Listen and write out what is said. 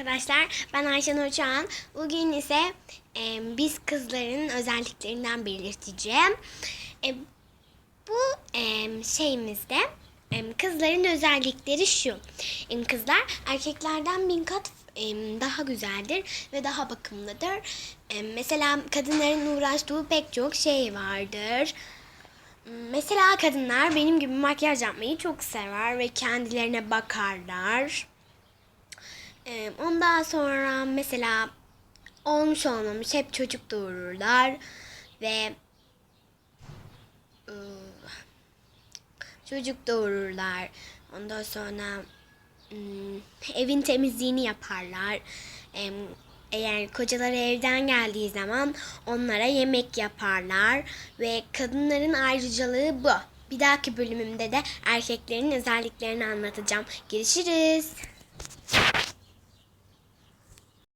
arkadaşlar. Ben Ayşen Uçağan. Bugün ise e, biz kızların özelliklerinden belirteceğim. E, bu e, şeyimizde e, kızların özellikleri şu. E, kızlar erkeklerden bin kat e, daha güzeldir ve daha bakımlıdır. E, mesela kadınların uğraştığı pek çok şey vardır. Mesela kadınlar benim gibi makyaj yapmayı çok sever ve kendilerine bakarlar. Ee, ondan sonra mesela olmuş olmamış hep çocuk doğururlar ve ıı, çocuk doğururlar. Ondan sonra evin temizliğini yaparlar. Eğer kocaları evden geldiği zaman onlara yemek yaparlar ve kadınların ayrıcalığı bu. Bir dahaki bölümümde de erkeklerin özelliklerini anlatacağım. Görüşürüz.